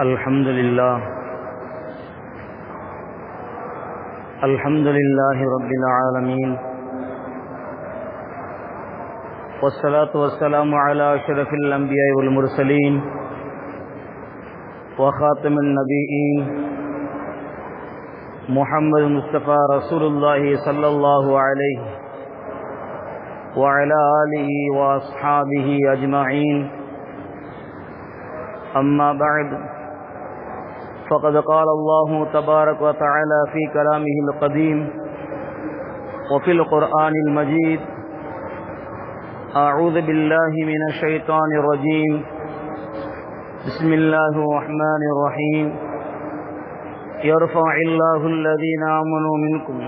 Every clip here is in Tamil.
الحمد لله الحمد لله رب العالمين والصلاة والسلام على أشرف الأنبياء والمرسلين وخاتم النبيين محمد مصطفى رسول الله صلى الله عليه وعلى آله وأصحابه أجمعين أما بعد فقد قال الله تبارك وتعالى في كلامه القديم وفي القرآن المجيد أعوذ بالله من الشيطان الرجيم. بسم الله الرحمن الرحيم. يرفع الله الذين آمنوا منكم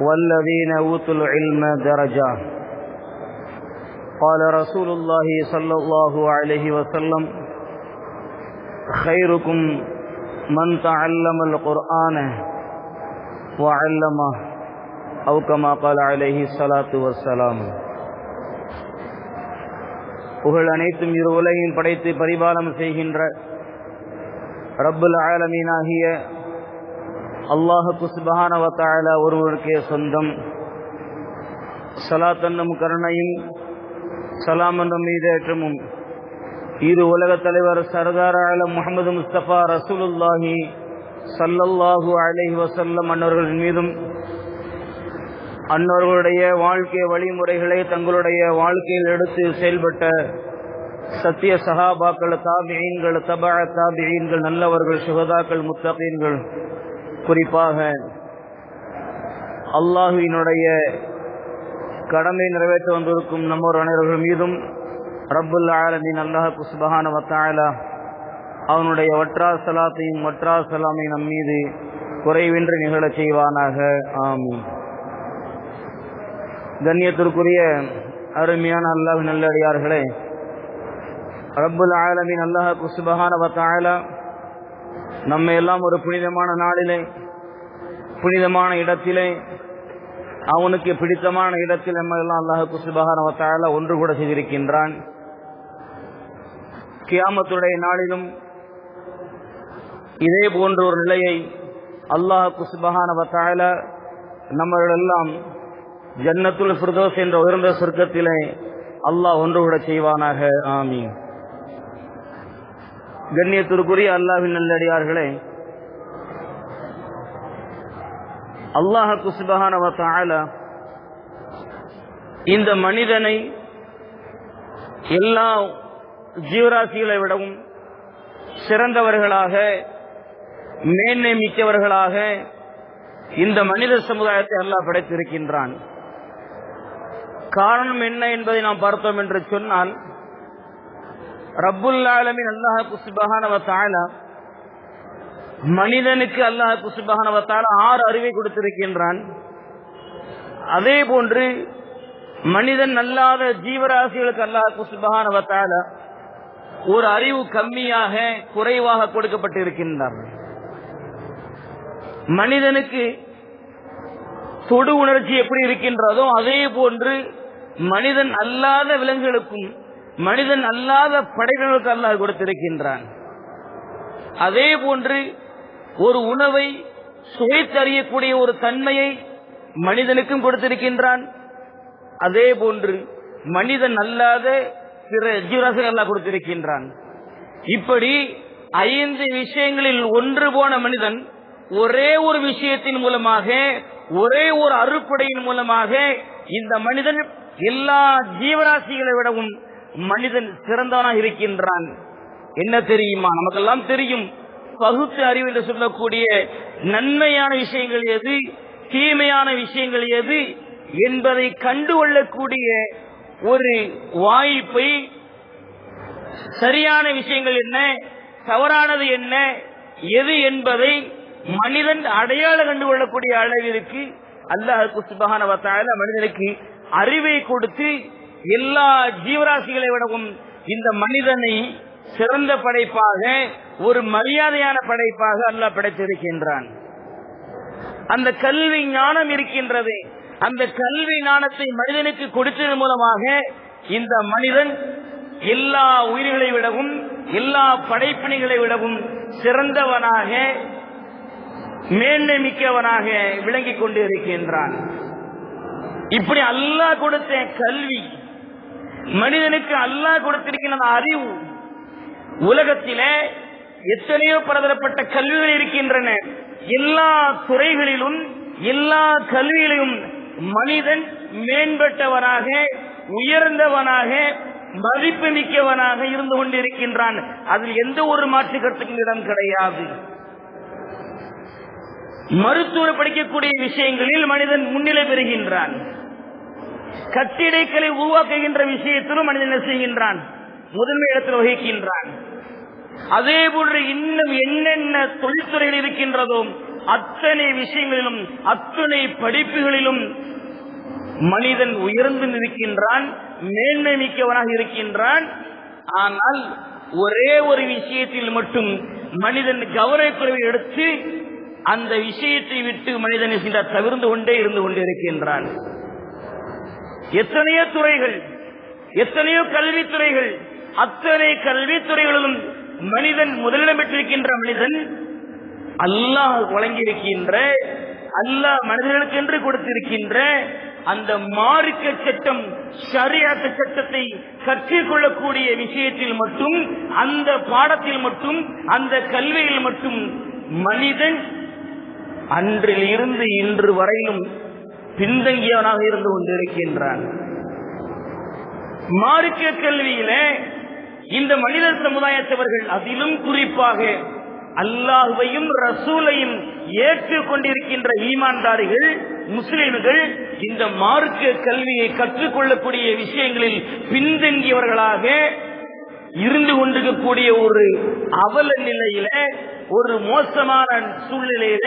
والذين أوتوا العلم درجات قال رسول الله صلى الله عليه وسلم خيركم من تعلم القرآن وعلمه أو كما قال عليه الصلاة والسلام புகழ் அனைத்தும் இரு உலகையும் படைத்து பரிபாலம் செய்கின்ற ரப்புல் ஆலமீனாகிய அல்லாஹுக்கு சுபஹானவத்தால ஒருவருக்கே சொந்தம் சலாத்தன்னும் கருணையும் சலாம் என்னும் மீதேற்றமும் இரு உலக தலைவர் சர்தார் ஆலம் முகமது முஸ்தபா ரசூலுல்லாஹி சல்லல்லாஹு அலைஹி வசல்லம் அன்னவர்களின் மீதும் அன்னவர்களுடைய வாழ்க்கை வழிமுறைகளை தங்களுடைய வாழ்க்கையில் எடுத்து செயல்பட்ட சத்திய சகாபாக்கள் தாபியீன்கள் தபா தாபியீன்கள் நல்லவர்கள் சுகதாக்கள் முத்தகீன்கள். குறிப்பாக அல்லாஹுவினுடைய கடமை நிறைவேற்ற வந்திருக்கும் நம்மோர் அனைவர்கள் மீதும் ரப்புல் ஆலமின் அல்லாஹ் குஸ்பஹான வத்தாலா அவனுடைய ஒற்றா சலாத்தையும் ஒற்றா சலாமை நம் மீது குறைவின்றி நிகழச் செய்வானாக. ஆமீன். கண்ணியத்திற்குரிய அருமையான அல்லாஹ் நல்லடியார்களே ரப்புல் ஆலமின் அல்லாஹ் குஸ்பஹான வத்தாலா நம்ம எல்லாம் ஒரு புனிதமான நாளிலே புனிதமான இடத்திலே அவனுக்கு பிடித்தமான இடத்தில் நம்ம எல்லாம் அல்லாஹ் குசுபகான வத்தாயலா ஒன்று கூட செய்திருக்கின்றான். கியாமத்துடைய நாளிலும் இதே போன்ற ஒரு நிலையை அல்லாஹ் சுபகான நம்மளெல்லாம் ஜன்னத்துல் ஃபிர்தோஸ் என்ற உயர்ந்த சொர்க்கத்திலே அல்லாஹ் ஒன்று கூட செய்வானாக. ஆமீன். கண்ணியத்திற்குரிய அல்லாஹின் நல்லடியார்களே அல்லாஹ சுபகான இந்த மனிதனை எல்லா ஜீவராசிகளை விடவும் சிறந்தவர்களாக மேன்மை மிக்கவர்களாக இந்த மனித சமுதாயத்தை அல்லாஹ் படைத்திருக்கின்றான். காரணம் என்ன என்பதை நாம் பார்த்தோம் என்று சொன்னால் ரப்புல்லாலமின் ஆலமின் அல்லாஹு மனிதனுக்கு அல்லாஹ் குசுபகானவத்தால ஆறு அறிவை கொடுத்திருக்கின்றான். அதே போன்று மனிதன் அல்லாத ஜீவராசிகளுக்கு அல்லாஹ் குசுபகானவத்தால ஒரு அறிவு கம்மியாக குறைவாக கொடுக்கப்பட்டு கொடுக்கப்பட்டிருக்கின்றான் மனிதனுக்கு தொடு உணர்ச்சி எப்படி இருக்கின்றதோ அதே போன்று மனிதன் அல்லாத விலங்குகளுக்கும் மனிதன் அல்லாத படைகளுக்கு அல்லாஹ் கொடுத்திருக்கின்றான். அதே போன்று ஒரு உணவை சுவைத்தறியக்கூடிய ஒரு தன்மையை மனிதனுக்கும் கொடுத்திருக்கின்றான். அதே போன்று மனிதன் அல்லாத எல்லாம் கொடுத்திருக்கின்றான். இப்படி ஐந்து விஷயங்களில் ஒன்று போன மனிதன் ஒரே ஒரு விஷயத்தின் மூலமாக ஒரே ஒரு அறுப்படையின் மூலமாக இந்த மனிதன் எல்லா ஜீவராசிகளை விடவும் மனிதன் சிறந்தவனாக இருக்கின்றான். என்ன தெரியுமா? நமக்கெல்லாம் தெரியும். பகுத்து அறிவு என்று சொல்லக்கூடிய நன்மையான விஷயங்கள் எது? தீமையான விஷயங்கள் எது? என்பதை கண்டுகொள்ளக்கூடிய ஒரு வாய்ப்பை சரியான விஷயங்கள் என்ன? தவறானது என்ன? எது என்பதை மனிதன் அடையாளம் கண்டுகொள்ளக்கூடிய அளவிற்கு அல்லாஹுக்கு சுபகான மனிதனுக்கு அறிவை கொடுத்து எல்லா ஜீவராசிகளை விடவும் இந்த மனிதனை சிறந்த படைப்பாக ஒரு மரியாதையான படைப்பாக அல்லாஹ் படைத்திருக்கின்றான். அந்த கல்வி ஞானம் இருக்கின்றது. அந்த கல்வி ஞானத்தை மனிதனுக்கு கொடுத்ததன் மூலமாக இந்த மனிதன் எல்லா உயிர்களை விடவும் எல்லா படைப்பினைகளை விடவும் சிறந்தவனாக மேன்மை மிக்கவனாக விளங்கிக் கொண்டு இருக்கின்றான். இப்படி அல்லாஹ் கொடுத்த கல்வி மனிதனுக்கு அல்லாஹ் கொடுத்திருக்கின்ற அறிவு உலகத்திலே எத்தனையோ பலதரப்பட்ட கல்விகள் இருக்கின்றன. எல்லா துறைகளிலும் எல்லா கல்வியிலும் மனிதன் மேம்பட்டவனாக உயர்ந்தவனாக மதிப்பு மிக்கவனாக இருந்து கொண்டிருக்கின்றான். அதில் எந்த ஒரு மாற்று கருத்துக்கும் இடம் கிடையாது. மருத்துவ படிக்கக்கூடிய விஷயங்களில் மனிதன் முன்னிலை பெறுகின்றான். கட்டிடக்கலை உருவாக்குகின்ற விஷயத்திலும் மனிதன் என்ன செய்கின்றான்? முதன்மை இடத்தில் வகிக்கின்றான். அதே போன்று இன்னும் என்னென்ன தொழில்துறைகள் இருக்கின்றதோ அத்தனை விஷயங்களிலும் அத்தனை படிப்புகளிலும் மனிதன் உயர்ந்து நிற்கின்றான் மேன்மை மிக்கவனாக இருக்கின்றான். ஆனால் ஒரே ஒரு விஷயத்தில் மட்டும் மனிதன் கௌரவக்குறைவை எடுத்து அந்த விஷயத்தை விட்டு மனிதன் சில தவிர்ந்து கொண்டே இருந்து கொண்டிருக்கின்றான் எத்தனையோ துறைகள் எத்தனையோ கல்வித்துறைகள் அத்தனை கல்வித்துறைகளிலும் மனிதன் முதலிடம் பெற்றிருக்கின்ற மனிதன் அல்லாஹ் வழங்கியிருக்கின்ற அல்லாஹ் மனிதர்களுக்கென்று கொடுத்திருக்கின்ற அந்த மார்க்க சட்டம் சரியாத்த சட்டத்தை கற்றுக்கொள்ளக்கூடிய விஷயத்தில் மட்டும் அந்த பாடத்தில் மட்டும் அந்த கல்வியில் மட்டும் மனிதன் அன்றில் இருந்து இன்று வரையிலும் பின்தங்கியவனாக இருந்து கொண்டிருக்கின்றான் மார்க்க கல்வியில இந்த மனிதர் சமுதாயத்தவர்கள் அதிலும் குறிப்பாக அல்லாஹுவையும் ரசூலையும் ஏற்றுக் கொண்டிருக்கின்ற ஈமான்தாரிகள் முஸ்லிம்கள் இந்த மார்க்க கல்வியை கற்றுக்கொள்ளக்கூடிய விஷயங்களில் பின்தங்கியவர்களாக இருந்து கொண்டிருக்கக்கூடிய ஒரு அவல நிலையில ஒரு மோசமான சூழ்நிலையில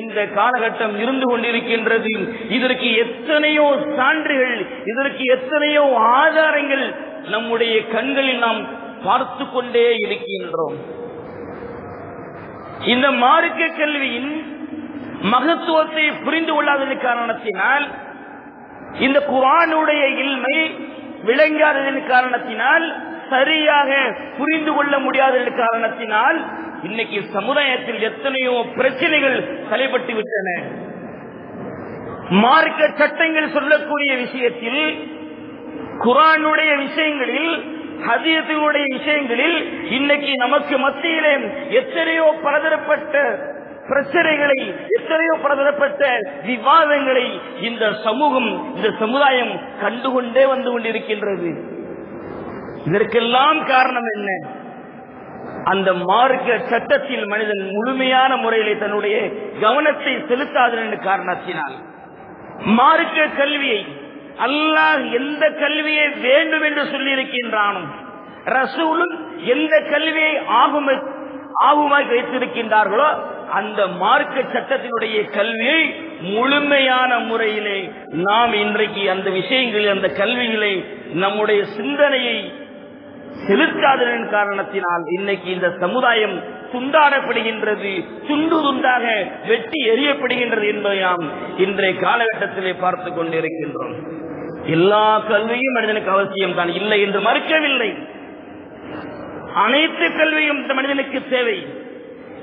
இந்த காலகட்டம் இருந்து கொண்டிருக்கின்றது. இதற்கு எத்தனையோ சான்றுகள் இதற்கு எத்தனையோ ஆதாரங்கள் நம்முடைய கண்களில் நாம் பார்த்து கொண்டே இருக்கின்றோம். இந்த மார்க்க கல்வியின் மகத்துவத்தை புரிந்து கொள்ளாததன் காரணத்தினால் இந்த குரானுடைய இல்மை விளங்காததன் காரணத்தினால் சரியாக புரிந்து கொள்ள முடியாததன் காரணத்தினால் இன்னைக்கு சமுதாயத்தில் எத்தனையோ பிரச்சனைகள் தலைப்பட்டு விட்டன. மார்க்க சட்டங்கள் சொல்லக்கூடிய விஷயத்தில் குரானுடைய விஷயங்களில் ஹதீசுடைய விஷயங்களில் இன்னைக்கு நமக்கு மத்தியிலே எத்தனையோ பலதரப்பட்ட பிரச்சனைகளை எத்தனையோ பலதரப்பட்ட விவாதங்களை இந்த சமூகம் இந்த சமுதாயம் கண்டுகொண்டே வந்து கொண்டிருக்கின்றது. இதற்கெல்லாம் காரணம் என்ன? அந்த மார்க்க சட்டத்தில் மனிதன் முழுமையான முறையிலே தன்னுடைய கவனத்தை செலுத்தாதன் காரணத்தினால். மார்க்க கல்வியை அல்லாஹ் எந்த கல்வியை வேண்டும் என்று சொல்லி இருக்கின்றானோ ரசூலும் எந்த கல்வியை ஆகும் ஆகுமாய் வைத்திருக்கின்றார்களோ அந்த மார்க்க சட்டத்தினுடைய கல்வியை முழுமையான முறையிலே நாம் இன்றைக்கு அந்த விஷயங்களில் அந்த கல்விகளை நம்முடைய சிந்தனையை செலுத்தாததன் காரணத்தினால் இன்னைக்கு இந்த சமுதாயம் துண்டாடப்படுகின்றது துண்டு துண்டாக வெட்டி எறியப்படுகின்றது என்பதை நாம் இன்றைய காலகட்டத்திலே பார்த்துக் கொண்டிருக்கின்றோம். எல்லா கல்வியும் மனிதனுக்கு அவசியம் தான் இல்லை என்று மறுக்கவில்லை. அனைத்து கல்வியும் இந்த மனிதனுக்கு தேவை.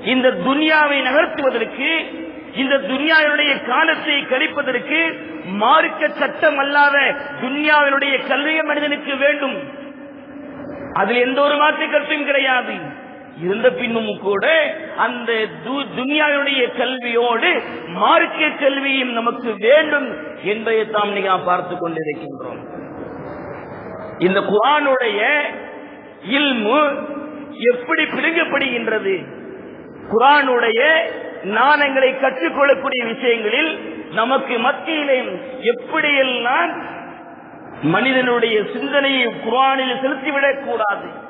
இந்த துனியாவை நகர்த்துவதற்கு இந்த துனியாவினுடைய காலத்தை கழிப்பதற்கு மார்க்க சட்டம் அல்லாத துனியாவினுடைய கல்வியை மனிதனுக்கு வேண்டும். அதில் எந்த ஒரு மாற்று கருத்தும் கிடையாது. இருந்த பின்னும் கூட அந்த துனியாவுடைய கல்வியோடு மார்க்க கல்வியும் நமக்கு வேண்டும் என்பதை தாம் நீங்க பார்த்து கொண்டிருக்கின்றோம். இந்த குரானுடைய இல்மு எப்படி பிடுங்கப்படுகின்றது? குரானுடைய நாணங்களை கற்றுக்கொள்ளக்கூடிய விஷயங்களில் நமக்கு மத்தியிலே எப்படியெல்லாம் மனிதனுடைய சிந்தனையை குரானில் செலுத்திவிடக் கூடாது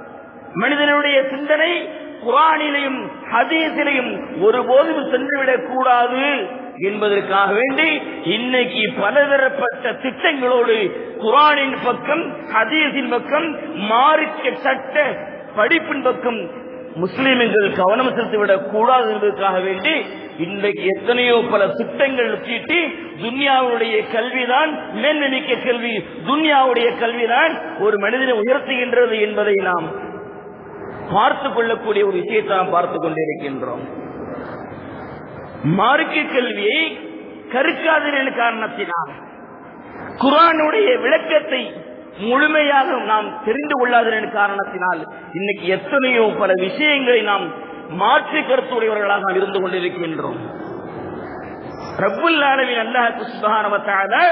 மனிதனுடைய சிந்தனை குரானிலையும் ஹதீஸிலையும் ஒருபோதும் சென்றுவிடக் கூடாது என்பதற்காக வேண்டி இன்னைக்கு பலதரப்பட்ட திட்டங்களோடு குரானின் பக்கம் ஹதீஸின் பக்கம் மார்க்க சட்ட படிப்பின் பக்கம் முஸ்லிம்கள் கவனம் செலுத்திவிடக் கூடாது என்பதற்காக வேண்டி இன்றைக்கு எத்தனையோ பல திட்டங்கள் தீட்டி துன்யாவுடைய கல்விதான் மேன்மிக்க கல்வி. துன்யாவுடைய கல்விதான் ஒரு மனிதனை உயர்த்துகின்றது என்பதை நாம் பார்த்துக் கொள்ளக்கூடிய ஒரு விஷயத்தை நாம் பார்த்துக் கொண்டிருக்கின்றோம். மார்க்க கல்வியை கருக்காதலின் காரணத்தினால் குரானுடைய விளக்கத்தை முழுமையாக நாம் தெரிந்து கொள்ளாததன் காரணத்தினால் இன்னைக்கு எத்தனையோ பல விஷயங்களை நாம் மாற்றி கருத்துடையவர்களாக நாம் இருந்து கொண்டிருக்கின்றோம். ரப்புல் ஆலமின் அல்லாஹ் சுப்ஹானஹு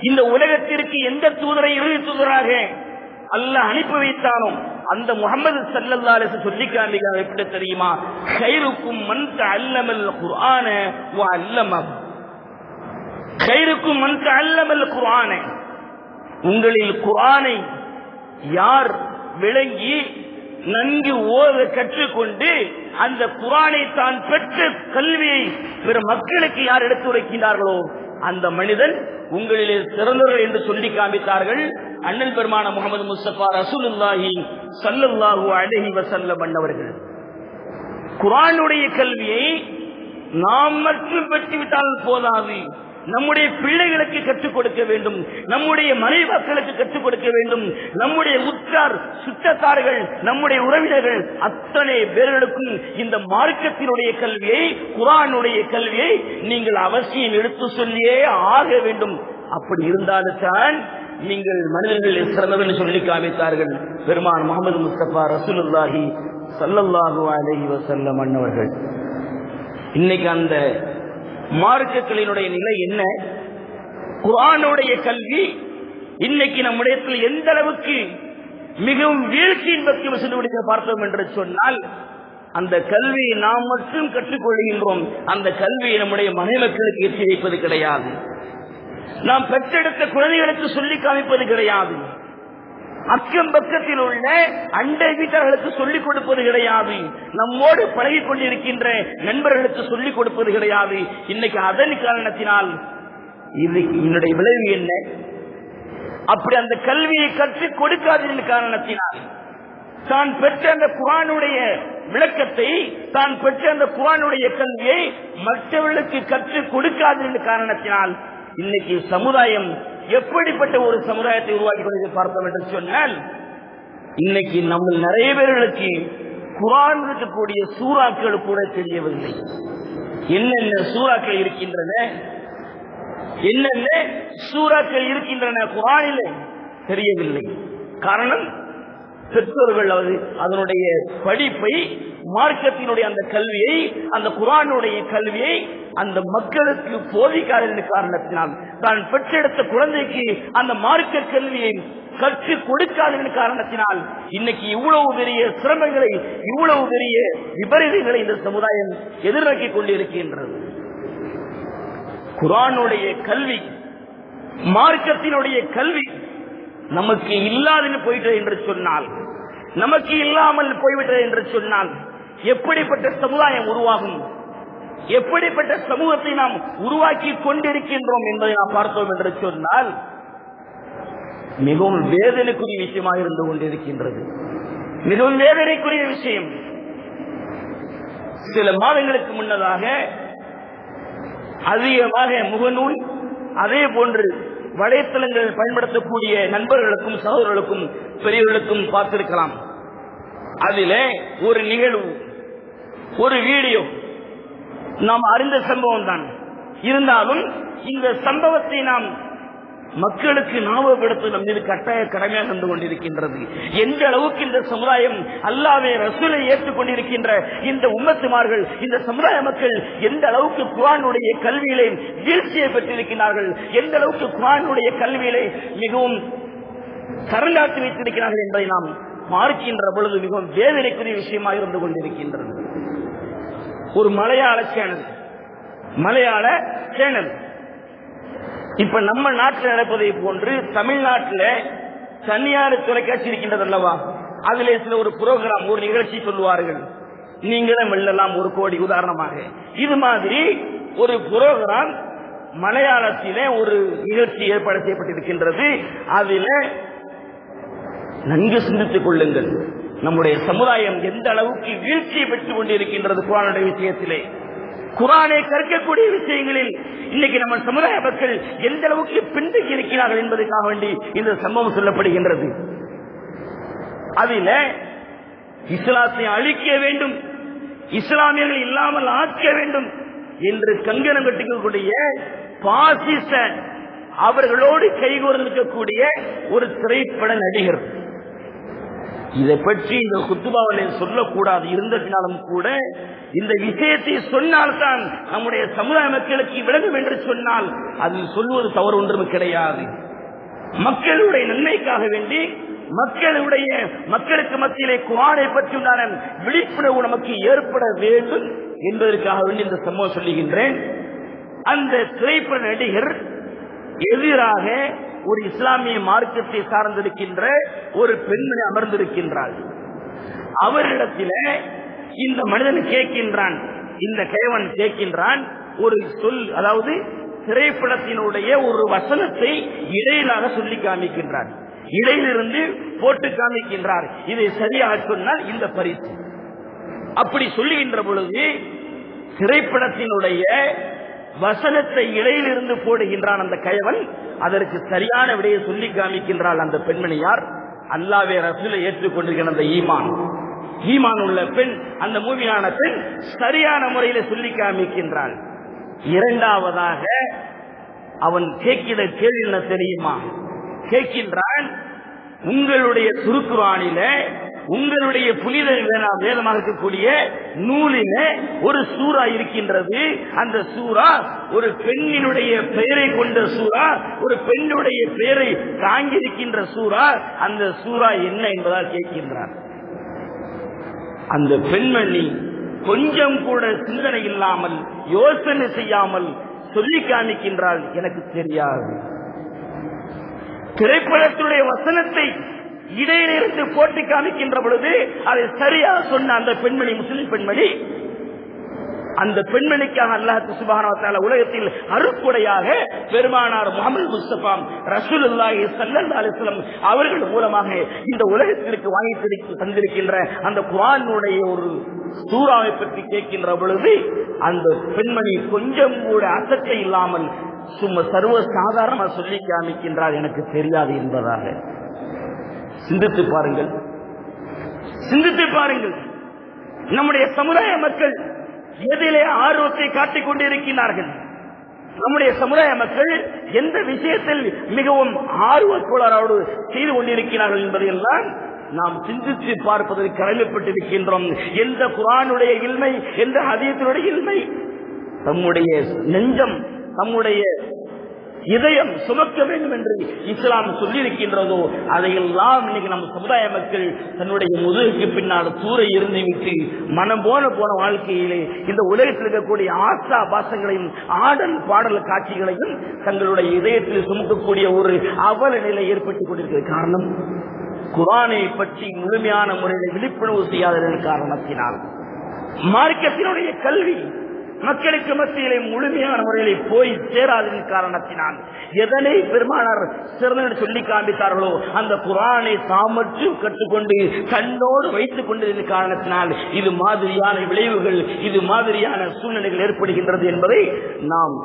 இந்த உலகத்திற்கு எந்த தூதரை இறுதி தூதராக அல்லாஹ் அனுப்பி வைத்தாலும் அந்த முகமது சல்லல்லா அலிஸ் சொல்லி காமிக்க எப்படி தெரியுமா? கைருக்கும் மண் அல்லமல் குரான அல்லம கைருக்கும் மண் அல்லமல் குரான உங்களில் குரானை யார் விளங்கி நன்கு ஓத கற்றுக்கொண்டு அந்த குரானை தான் பெற்ற கல்வியை பிற மக்களுக்கு யார் எடுத்துரைக்கின்றார்களோ அந்த மனிதன் உங்களிலே சிறந்தவர் என்று சொல்லி காமித்தார்கள் அண்ணல் பெருமான முகமது முஸ்தபா ரசூலுல்லாஹி சல்லல்லாஹு அலைஹி வஸல்லம் அன்னவர்கள் குரானுடைய கல்வியை நாம் மட்டும் பெற்றுவிட்டால் போதாது. நம்முடைய பிள்ளைகளுக்கு கற்றுக் கொடுக்க வேண்டும். நம்முடைய மனைவர்களுக்கு கற்றுக் கொடுக்க வேண்டும். நம்முடைய உற்றார் சுற்றத்தார்கள் நம்முடைய உறவினர்கள் அத்தனை பேர்களுக்கும் இந்த மார்க்கத்தினுடைய கல்வியை குரானுடைய கல்வியை நீங்கள் அவசியம் எடுத்து சொல்லியே ஆக வேண்டும். அப்படி இருந்தால்தான் நீங்கள் மனிதர்கள் சிறந்தவர்கள் சொல்லி காமித்தார்கள். பெருமான் முகமது முஸ்தபா ரசூலுல்லாஹி சல்லல்லாஹு அலஹி வஸல்லம் மன்னவர்கள் இன்னைக்கு அந்த மார்க்கங்களினுடைய நிலை என்ன? குரானுடைய கல்வி இன்னைக்கு நம்முடைய எந்த அளவுக்கு மிகவும் வீழ்ச்சியின் பக்கம் சென்று பார்த்தோம் என்று சொன்னால் அந்த கல்வியை நாம் மட்டும் கற்றுக்கொள்கின்றோம் அந்த கல்வியை நம்முடைய மனை மக்களுக்கு எட்டி வைப்பது கிடையாது. நாம் பெற்றெடுத்த குழந்தைகளுக்கு சொல்லி காமிப்பது கிடையாது. அக்கம் பக்கத்தில் உள்ள அண்டை வீட்டர்களுக்கு சொல்லிக் கொடுப்பது கிடையாது. நம்மோடு பழகி கொண்டிருக்கின்ற நண்பர்களுக்கு சொல்லிக் கொடுப்பது கிடையாது. இன்னைக்கு அதன் காரணத்தினால் இது என்னுடைய விளைவு என்ன? அப்படி அந்த கல்வியை கற்றுக் கொடுக்காததன் காரணத்தினால் தான் பெற்ற அந்த குரானுடைய விளக்கத்தை தான் பெற்ற அந்த குரானுடைய கல்வியை மற்றவர்களுக்கு கற்றுக் கொடுக்காததன் காரணத்தினால் இன்னைக்கு சமுதாயம் எப்படிப்பட்ட ஒரு சமுதாயத்தை உருவாக்கி கொண்டு பார்த்தோம் என்று சொன்னால் இன்னைக்கு நம்ம நிறைய பேர்களுக்கு குரான் இருக்கக்கூடிய சூறாக்கள் கூட தெரியவில்லை. என்னென்ன சூறாக்கள் இருக்கின்றன? என்னென்ன சூறாக்கள் இருக்கின்றன குரானில்? தெரியவில்லை. காரணம் பெற்றோர்கள் அது அதனுடைய படிப்பை மார்க்கத்தினுடைய அந்த கல்வியை அந்த குரானுடைய கல்வியை அந்த மக்களுக்கு போதிக்காத காரணத்தினால் தான் பெற்றெடுத்த குழந்தைக்கு அந்த மார்க்க கல்வியை கற்றுக் கொடுக்காத காரணத்தினால் இன்னைக்கு இவ்வளவு பெரிய சிரமங்களை இவ்வளவு பெரிய விபரீதங்களை இந்த சமுதாயம் எதிர்நோக்கிக் கொண்டிருக்கின்றது. குரானுடைய கல்வி மார்க்கத்தினுடைய கல்வி நமக்கு இல்லாதுன்னு போயிட்டது என்று சொன்னால் நமக்கு இல்லாமல் போய்விட்டது என்று சொன்னால் எப்படிப்பட்ட சமுதாயம் உருவாகும்? எப்படிப்பட்ட சமூகத்தை நாம் உருவாக்கி கொண்டிருக்கின்றோம் என்பதை நாம் பார்த்தோம் என்று சொன்னால் மிகவும் வேதனைக்குரிய விஷயமாக இருந்து கொண்டிருக்கின்றது. மிகவும் வேதனைக்குரிய விஷயம். சில மாதங்களுக்கு முன்னதாக அதிகமாக முகநூல் அதே போன்று வலைத்தளங்கள் பயன்படுத்தக்கூடிய நண்பர்களுக்கும் சகோதரர்களுக்கும் பெரியவர்களுக்கும் பார்த்திருக்கலாம். அதிலே ஒரு நிகழ்வு ஒரு வீடியோ நாம் அறிந்த சம்பவம் தான் இருந்தாலும் இந்த சம்பவத்தை நாம் மக்களுக்கு ஞாபகப்படுத்த நம் மீது கட்டாய கடமையாக இருந்து கொண்டிருக்கின்றது. எந்த அளவுக்கு இந்த சமுதாயம் அல்லாவே ரசூலை ஏற்றுக்கொண்டிருக்கின்ற இந்த உம்மத்துமார்கள் இந்த சமுதாய மக்கள் எந்த அளவுக்கு குரானுடைய கல்வியிலே வீழ்ச்சியை பெற்றிருக்கிறார்கள் எந்த அளவுக்கு குரானுடைய கல்வியிலே மிகவும் சரண்டாற்றி வைத்திருக்கிறார்கள் என்பதை நாம் பார்க்கின்ற பொழுது மிகவும் வேதனைக்குரிய விஷயமாக இருந்து கொண்டிருக்கின்றது. ஒரு மலையாள சேனல். மலையாள சேனல். இப்ப நம்ம நாட்டில் நடப்பதை போன்று தமிழ்நாட்டில் தனியார் தொலைக்காட்சி இருக்கின்றது அல்லவா? அதிலே சில ஒரு புரோகிராம் ஒரு நிகழ்ச்சி சொல்லுவார்கள். நீங்களும் வெல்லலாம் ஒரு கோடி உதாரணமாக. இது மாதிரி ஒரு புரோகிராம் மலையாளத்திலே ஒரு நிகழ்ச்சி ஏற்பாடு செய்யப்பட்டிருக்கின்றது. அதில் நன்கு சிந்தித்துக் கொள்ளுங்கள். நம்முடைய சமுதாயம் எந்த அளவுக்கு வீழ்ச்சியை பெற்றுக் கொண்டிருக்கின்றது குரானுடைய விஷயத்திலே? குரானை கற்கக்கூடிய விஷயங்களில் இன்னைக்கு நம்ம சமுதாய மக்கள் எந்த அளவுக்கு பின்தங்கி இருக்கிறார்கள் என்பதற்காக வேண்டி இந்த சம்பவம் சொல்லப்படுகின்றது. அதில இஸ்லாத்தை அழிக்க வேண்டும் இஸ்லாமியர்கள் இல்லாமல் ஆக்க வேண்டும் என்று கங்கணம் கட்டிக்கக்கூடிய பாசிச அவர்களோடு கைகோர்ந்திருக்கக்கூடிய ஒரு திரைப்பட நடிகர். இதை பற்றி இந்த குத்துபாவிலே சொல்லக்கூடாது. இருந்ததினாலும் கூட இந்த விஷயத்தை சொன்னால்தான் நம்முடைய சமுதாய மக்களுக்கு விளங்கும் என்று சொன்னால் அதில் சொல்வது தவறு ஒன்றும் கிடையாது. மக்களுடைய நன்மைக்காக வேண்டி மக்களுடைய மக்களுக்கு மத்தியிலே குவானை பற்றி உண்டான விழிப்புணர்வு நமக்கு ஏற்பட வேண்டும் என்பதற்காக வேண்டி இந்த சம்பவம் சொல்லுகின்றேன். அந்த திரைப்பட நடிகர் எதிராக ஒரு இஸ்லாமிய மார்க்கத்தை சார்ந்திருக்கின்ற ஒரு பெண்மணி அமர்ந்திருக்கின்றாள். அவரிடத்தில இந்த மனிதன் கேட்கின்றான் இந்த கிழவன் கேட்கின்றான் ஒரு சொல் அதாவது திரைப்படத்தினுடைய ஒரு வசனத்தை இடையிலாக சொல்லி காமிக்கின்றார் இடையிலிருந்து போட்டு காமிக்கின்றார். இதை சரியாக சொன்னால் இந்த பரிசு. அப்படி சொல்லுகின்ற பொழுது திரைப்படத்தினுடைய வசனத்தை இடையிலிருந்து போடுகின்றான் அந்த கயவன். அதற்கு சரியான விடையை சொல்லி காமிக்கின்றாள் அந்த பெண்மணியார் அல்லாவே ரசூலை ஏற்றுக்கொண்டிருக்கிற அந்த ஈமான். ஈமான் உள்ள பெண் அந்த மூவியான பெண் சரியான முறையில சொல்லி காமிக்கின்றாள். இரண்டாவதாக அவன் கேட்கிற கேள்வி என்ன தெரியுமா? கேட்கின்றான் உங்களுடைய சுருக்குவானில உங்களுடைய புனித வேதமாக இருக்கக்கூடிய நூலில ஒரு சூறா இருக்கின்றது. அந்த சூறா ஒரு பெண்ணினுடைய பெயரை கொண்ட சூறா ஒரு பெண்ணுடைய பெயரை தாங்கி இருக்கின்ற சூறா. அந்த சூறா என்ன என்பதால் கேட்கின்றார். அந்த பெண்மணி கொஞ்சம் கூட சிந்தனை இல்லாமல் யோசனை செய்யாமல் சொல்லி காமிக்கின்றாள் எனக்கு தெரியாது. திரைப்படத்துடைய வசனத்தை இடையிலிருந்து போட்டு காமிக்கின்ற பொழுது அதை சரியா சொன்ன அந்த பெண்மணி முஸ்லிம் பெண்மணி அந்த பெண்மணிக்காக அல்லாஹ் சுபான உலகத்தில் அருக்குடையாக பெருமானார் முகமது முஸ்தபாம் ரசூலுல்லாஹி ஸல்லல்லாஹு அலைஹி அவர்கள் மூலமாக இந்த உலகத்திற்கு வாங்கி திரு- தந்திருக்கின்ற அந்த குர்ஆனுடைய ஒரு சூறாவை பற்றி கேட்கின்ற பொழுது அந்த பெண்மணி கொஞ்சம் கூட அசத்தை இல்லாமல் சும்மா சர்வ சாதாரணமாக சொல்லி காமிக்கின்றார். எனக்கு தெரியாது என்பதாக. சிந்தித்து பாருங்கள். சிந்தித்து பாருங்கள். நம்முடைய சமுதாய மக்கள் எதிலே ஆர்வத்தை காட்டிக் கொண்டிருக்கிறார்கள். நம்முடைய சமுதாய மக்கள் எந்த விஷயத்தில் மிகவும் ஆர்வக்கோளரோடு செய்து கொண்டிருக்கிறார்கள் என்பதையெல்லாம் நாம் சிந்தித்து பார்ப்பதற்கு கடமைப்பட்டிருக்கின்றோம். எந்த குரானுடைய இல்மை எந்த ஹதீத்தினுடைய இல்மை? தம்முடைய நெஞ்சம் தம்முடைய இதயம் சுமக்க வேண்டும் என்று இஸ்லாம் சொல்லியிருக்கின்றதோ அதையெல்லாம் இன்னைக்கு நம்ம சமுதாய மக்கள் தன்னுடைய முதுகுக்கு பின்னால் தூர இருந்து விட்டு மனம் போன போன வாழ்க்கையிலே இந்த உலகத்தில் இருக்கக்கூடிய ஆசா பாசங்களையும் ஆடல் பாடல் காட்சிகளையும் தங்களுடைய இதயத்தில் சுமக்கக்கூடிய ஒரு அவல நிலை ஏற்பட்டுக் கொண்டிருக்கிற காரணம் குரானை பற்றி முழுமையான முறையில் விழிப்புணர்வு செய்யாததன் காரணத்தினால். மார்க்கத்தினுடைய கல்வி மக்களுக்கு மத்தியிலே முழுமையான முறையிலே போய் சேராதன் காரணத்தினால் எதனை பெருமானார் சிறந்த சொல்லி காண்பித்தார்களோ அந்த குரானை தாமற்று கற்றுக்கொண்டு கண்ணோடு வைத்துக் கொண்டதன் காரணத்தினால் இது மாதிரியான விளைவுகள் இது மாதிரியான சூழ்நிலைகள் ஏற்படுகின்றது என்பதை நாம்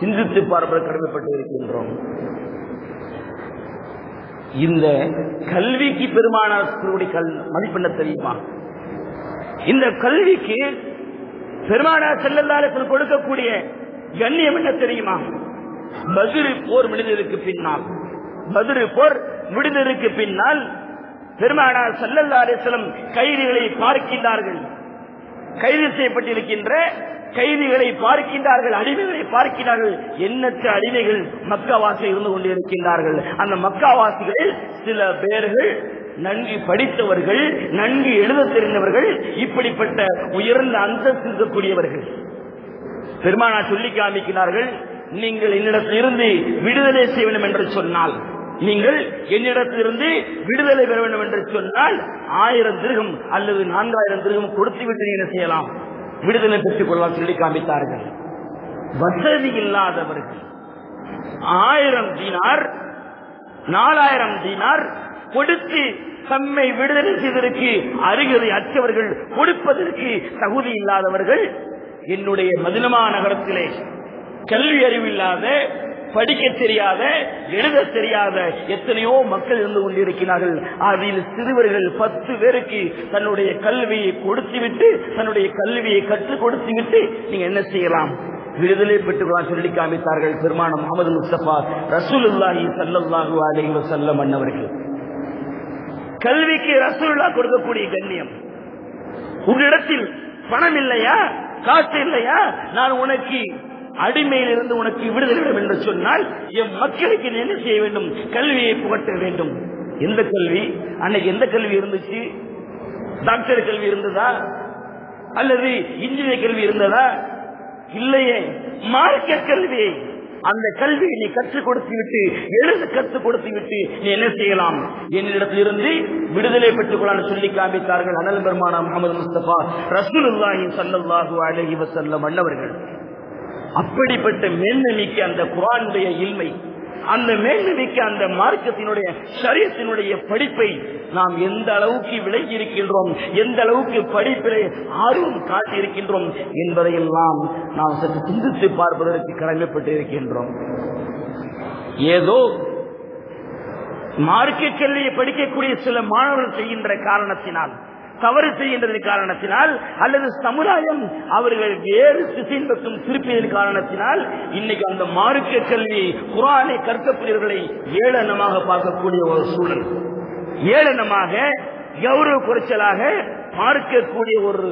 சிந்தித்து பார்ப்பது கடமைப்பட்டு இருக்கின்றோம் இந்த கல்விக்கு பெருமானார் மதிப்பெண்ண தெரியுமா? இந்த கல்விக்கு பெருமானார் செல்லல்லாருக்கு கொடுக்கக்கூடிய கண்ணியம் என்ன தெரியுமா? பதிரு போர் முடிந்ததற்கு பின்னால். பதிரு போர் முடிந்ததற்கு பின்னால் பெருமானார் செல்லல்லாரேசலம் கைதிகளை பார்க்கின்றார்கள். கைது செய்யப்பட்டிருக்கின்ற கைதிகளை பார்க்கின்றார்கள் அடிமைகளை பார்க்கிறார்கள் எண்ணற்ற அடிமைகள் மக்காவாசி இருந்து கொண்டிருக்கின்றார்கள்? அந்த மக்காவாசிகளில் சில பேர்கள் நன்கு படித்தவர்கள் நன்கு எழுத தெரிந்தவர்கள் இப்படிப்பட்ட உயர்ந்த அந்தஸ்து இருக்கக்கூடியவர்கள். பெருமானா சொல்லி காமிக்கிறார்கள் நீங்கள் என்னிடத்திலிருந்து விடுதலை செய்ய வேண்டும் என்று சொன்னால் நீங்கள் என்னிடத்திலிருந்து விடுதலை பெற வேண்டும் என்று சொன்னால் ஆயிரம் திருகம் அல்லது நான்காயிரம் திருகம் கொடுத்து விட்டு நீங்க என்ன செய்யலாம்? விடுதலை பெற்றுக் கொள்ளலாம் சொல்லி காமித்தார்கள். வசதி இல்லாதவர்கள். ஆயிரம் தீனார் நாலாயிரம் தீனார் கொடுத்து தம்மை விடுதலை செய்வதற்கு அருகதை அற்றவர்கள் கொடுப்பதற்கு தகுதி இல்லாதவர்கள் என்னுடைய மதினமா நகரத்திலே கல்வி அறிவில்லாத படிக்க தெரியாத எழுத தெரியாத எத்தனையோ மக்கள் இருந்து கொண்டிருக்கிறார்கள். அதில் சிறுவர்கள் பத்து பேருக்கு தன்னுடைய கல்வியை கொடுத்துவிட்டு தன்னுடைய கல்வியை கற்றுக் கொடுத்துவிட்டு நீங்க என்ன செய்யலாம்? விடுதலை பெற்றுக்கலாம் சொல்லி காமித்தார்கள் பெருமான முகமது முஸ்தபா ரசூலுல்லாஹி ஸல்லல்லாஹு அலைஹி வஸல்லம் அன்னவர்கள். கல்விக்கு ரசூல்லா கொடுக்கக்கூடிய கண்ணியம். உன்னிடத்தில் பணம் இல்லையா? காசு இல்லையா? நான் உனக்கு அடிமையிலிருந்து உனக்கு விடுதலை வேண்டும் என்று சொன்னால் என் மக்களுக்கு என்ன செய்ய வேண்டும்? கல்வியை புகட்ட வேண்டும். எந்த கல்வி? அன்னைக்கு எந்த கல்வி இருந்துச்சு? டாக்டர் கல்வி இருந்ததா? அல்லது இன்ஜினியர் கல்வி இருந்ததா? இல்லையே. மார்க்க கல்வி. அந்த கல்வியை நீ கற்றுக் கொடுத்து விட்டு எழுத கற்றுக் கொடுத்து விட்டு நீ என்ன செய்யலாம்? என்னிடத்திலிருந்து விடுதலை பெற்றுக் கொள்ளலாம் சொல்லி காமித்தார்கள் அனல் பெருமானா முகமது முஸ்தபா ரசூலுல்லாஹி ஸல்லல்லாஹு அலைஹி வஸல்லம் அன்னவர்கள். அப்படிப்பட்ட மேன்மைக்கு அந்த குரானுடைய இல்மை அந்த மேன்மைக்கு அந்த மார்க்கத்தினுடைய சரியத்தினுடைய படிப்பை நாம் எந்த அளவுக்கு விலகி இருக்கின்றோம் எந்த அளவுக்கு படிப்பிலே ஆர்வம் காட்டி இருக்கின்றோம் என்பதையெல்லாம் நாம் சற்று சிந்தித்து பார்ப்பதற்கு கடமைப்பட்டு இருக்கின்றோம் ஏதோ மார்க்க கல்வியை படிக்கக்கூடிய சில மாணவர்கள் செய்கின்ற காரணத்தினால் தவறு செய்கின்றது காரணத்தினால் அல்லது சமுதாயம் அவர்கள் வேறு திசையின் பக்கம் திருப்பியதன் காரணத்தினால் இன்னைக்கு அந்த மார்க்க கல்வி குரானை கற்கக்கூடியவர்களை ஏளனமாக பார்க்கக்கூடிய ஒரு சூழல். ஏளனமாக கௌரவ குறைச்சலாக பார்க்கக்கூடிய ஒரு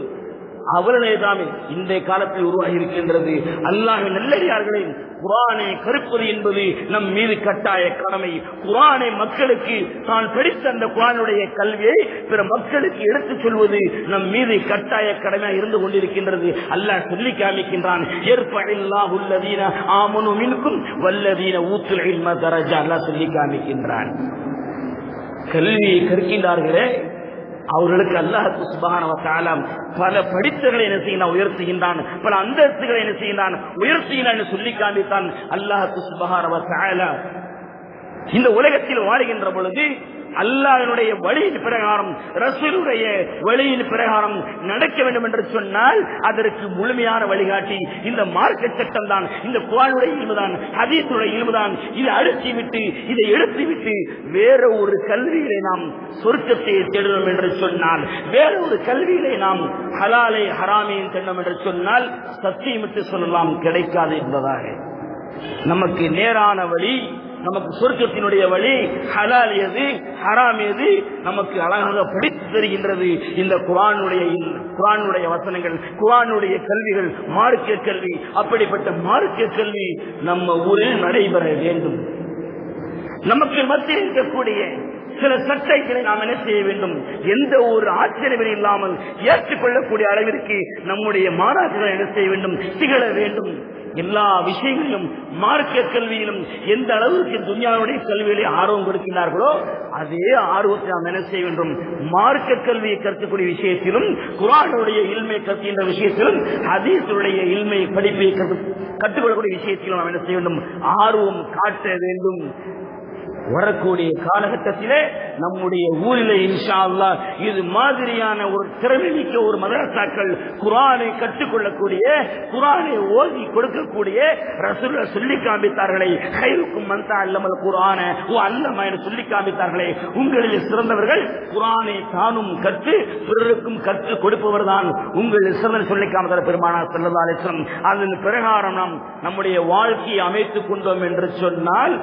அவலநிலைதாமே இன்றைய காலத்தில் உருவாகி இருக்கின்றது அல்லாஹ் நல்லடியார்களை குரானை கருப்பது என்பது நம் மீது கட்டாய கடமை. குரானை மக்களுக்கு தான் படித்த அந்த குரானுடைய கல்வியை பிற மக்களுக்கு எடுத்துச் சொல்வது நம் மீது கட்டாய கடமையாக இருந்து கொண்டிருக்கின்றது. அல்லாஹ் சொல்லி காமிக்கின்றான் ஏற்படில்லாஹ் உள்ளதீன ஆமனு மின்கும் வல்லதீன ஊத்துல் இல்ம தரஜா. அல்லாஹ் சொல்லி காமிக்கின்றான். கல்வியை கற்கின்றார்களே அவர்களுக்கு அல்லாஹு சுபகான பல படித்தர்களை என்ன செய்யலாம் உயர்த்துகின்றான். பல அந்தஸ்துகளை என்ன செய்கின்றான் உயர்த்துகின்றான் சொல்லி காண்பித்தான். அல்லாஹு சுபகான இந்த உலகத்தில் வாழுகின்ற பொழுது அல்லாஹனுடைய வழியின் பிரகாரம் ரசூலுடைய வழியின் பிரகாரம் நடக்க வேண்டும் என்று சொன்னால் அதற்கு முழுமையான வழிகாட்டி இந்த மார்க்க சட்டம் தான் இந்த குவானுடைய இல்முதான் ஹதீசுடைய இல்முதான் இதை அழுத்தி விட்டு இதை எடுத்து விட்டு வேற ஒரு கல்வியிலே நாம் சொர்க்கத்தை தேடுவோம் என்று சொன்னால் வேற ஒரு கல்வியிலே நாம் ஹலாலை ஹராமையும் தேடணும் என்று சொன்னால் சத்தியமிட்டு சொல்லலாம் கிடைக்காது என்பதாக. நமக்கு நேரான வழி நமக்கு சொர்க்கத்தினுடைய வழி ஹலால் எது ஹராம் எது நமக்கு அழகாக பிடித்து தருகின்றது. இந்த குரானுடைய குரானுடைய வசனங்கள் குரானுடைய கல்விகள் மார்க்க கல்வி அப்படிப்பட்ட மார்க்க கல்வி நம்ம ஊரில் நடைபெற வேண்டும். நமக்கு மத்தியில் இருக்கக்கூடிய சில சட்டைகளை நாம் என்ன செய்ய வேண்டும்? எந்த ஒரு ஆச்சரியமும் இல்லாமல் ஏற்றுக்கொள்ளக்கூடிய அளவிற்கு நம்முடைய மாணாக்கர்கள் என்ன செய்ய வேண்டும்? திகழ வேண்டும். எல்லா விஷயங்களிலும் மார்க்க கல்வியிலும் எந்த அளவுக்கு துன்யாவுடைய கல்வியிலே ஆர்வம் கொடுக்கிறார்களோ அதே ஆர்வத்தை நாம் என்ன செய்ய வேண்டும்? மார்க்க கல்வியை கற்கக்கூடிய விஷயத்திலும் குரானுடைய இல்மை கற்கின்ற விஷயத்திலும் ஹதீசுடைய இல்மை படிப்பை கற்றுக்கொள்ளக்கூடிய விஷயத்திலும் நாம் என்ன செய்ய வேண்டும்? ஆர்வம் காட்ட வேண்டும். வரக்கூடிய காலகட்டத்திலே நம்முடைய ஊரில் இன்ஷா அல்லா இது மாதிரியான ஒரு திறமைமிக்க ஒரு மதரசாக்கள் குரானை கற்றுக்கொள்ளக்கூடிய குரானை ஓதி கொடுக்கக்கூடிய ரசூல சொல்லி காமித்தார்களை கைருக்கும் மந்தா அல்லமல் குரான ஓ அல்லமா என சொல்லி காமித்தார்களே உங்களில் சிறந்தவர்கள் குரானை தானும் கற்று பிறருக்கும் கற்றுக் கொடுப்பவர் தான் உங்களில் சிறந்த சொல்லி காமித்தார் பெருமானா செல்லதாலேசம் அதன் பிரகாரம் நாம் நம்முடைய வாழ்க்கையை அமைத்துக் கொண்டோம் என்று சொன்னால்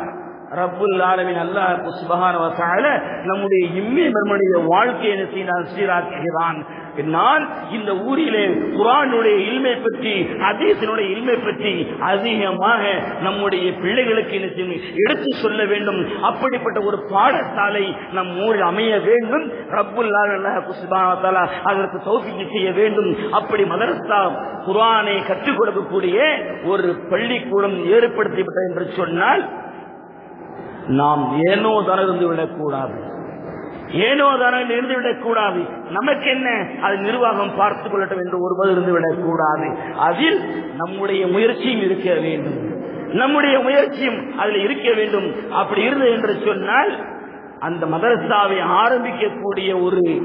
ரப்புல் ஆலமின் அல்லாஹ் வசால நம்முடைய இம்மை மர்மனுடைய வாழ்க்கையை சீராக்குகிறான். நான் இந்த ஊரிலே குரானுடைய இல்மை பற்றி அதீசனுடைய இல்மை பற்றி அதிகமாக நம்முடைய பிள்ளைகளுக்கு என்ன எடுத்து சொல்ல வேண்டும். அப்படிப்பட்ட ஒரு பாடசாலை நம் ஊரில் அமைய வேண்டும். ரப்புல் குசுபான அதற்கு தௌசிக்கு செய்ய வேண்டும். அப்படி மதரசா குரானை கற்றுக் கொடுக்கக்கூடிய ஒரு பள்ளிக்கூடம் ஏற்படுத்திவிட்டது என்று சொன்னால் நாம் ஏனோ தனது விடக்கூடாது. ஏனோ தனம் இருந்து விடக்கூடாது. நமக்கு என்ன அது நிர்வாகம் பார்த்துக் கொள்ளட்டும் என்று ஒருவர் இருந்து விடக்கூடாது. அதில் நம்முடைய முயற்சியும் இருக்க வேண்டும். நம்முடைய முயற்சியும் அதில் இருக்க வேண்டும். அப்படி இருந்தது என்று சொன்னால் அந்த மதரசாவை ஆரம்பிக்கக்கூடிய ஒரு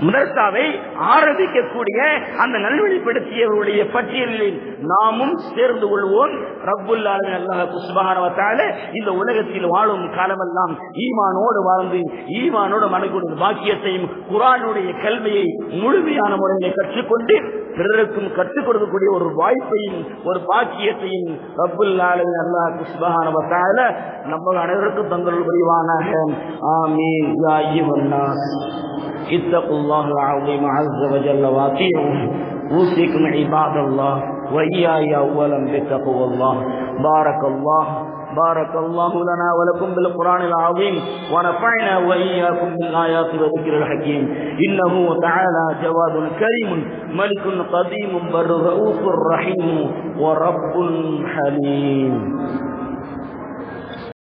மதரசாவை ஆரம்பிக்கக்கூடிய அந்த நல்வழிப்படுத்தியவருடைய பட்டியலில் நாமும் சேர்ந்து கொள்வோம். ரப்புல் ஆலமீன் இந்த உலகத்தில் வாழும் காலமெல்லாம் ஈமானோடு வாழ்ந்து ஈமானோடு மனக்கூடிய பாக்கியத்தையும் குர்ஆனுடைய கல்வியை முழுமையான முறையில் கற்றுக்கொண்டு பிறருக்கும் கற்றுக் கொடுக்கக்கூடிய ஒரு வாய்ப்பையும் ஒரு பாக்கியத்தையும் ரப்புல் ஆலமீன் அல்லாஹ் சுப்ஹானஹு வ தஆலா நம்ம அனைவருக்கும் தங்கள் புரிவானாக ஆமீன் யா அய்யுஹன் நாஸ் اتقوا الله العظيم عز وجل واطيعوه اوصيكم عباد الله واياي اولا بتقوى الله بارك الله بارك الله لنا ولكم بالقرآن العظيم ونفعنا وإياكم بالآيات والذكر الحكيم. إنه تعالى جواد كريم ملك قديم بر رؤوف رحيم ورب حليم.